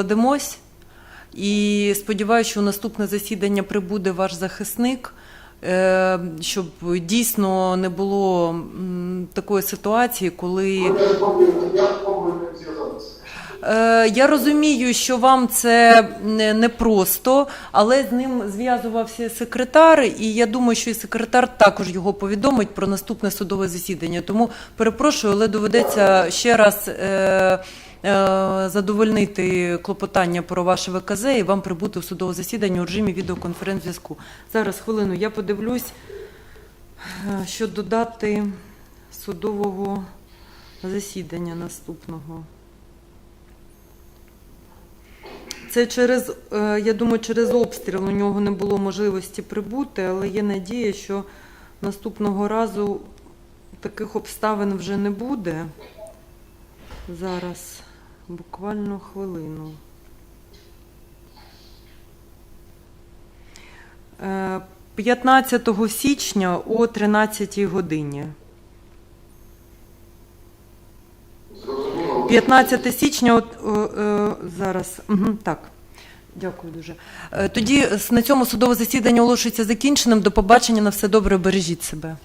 Кладемось і сподіваюся, що у наступне засідання прибуде ваш захисник, е, щоб дійсно не було такої ситуації, коли. Е, Я розумію, що вам це не- непросто, але з ним зв'язувався секретар, і я думаю, що і секретар також його повідомить про наступне судове засідання. Тому перепрошую, але доведеться ще раз е, задовольнити клопотання про ваше ВКЗ і вам прибути в судове засідання у режимі відеоконференц-зв'язку. Зараз хвилину, я подивлюсь, е, що додати судового засідання наступного. Це через, е, я думаю, через обстріл у нього не було можливості прибути, але є надія, що наступного разу таких обставин вже не буде. Зараз буквально хвилину. Е, 15 січня о 13 годині. 15 січня, от, е, е, зараз. Так. Дякую дуже. Е, Тоді на цьому судове засідання оголошується закінченим. До побачення на все добре. Бережіть себе.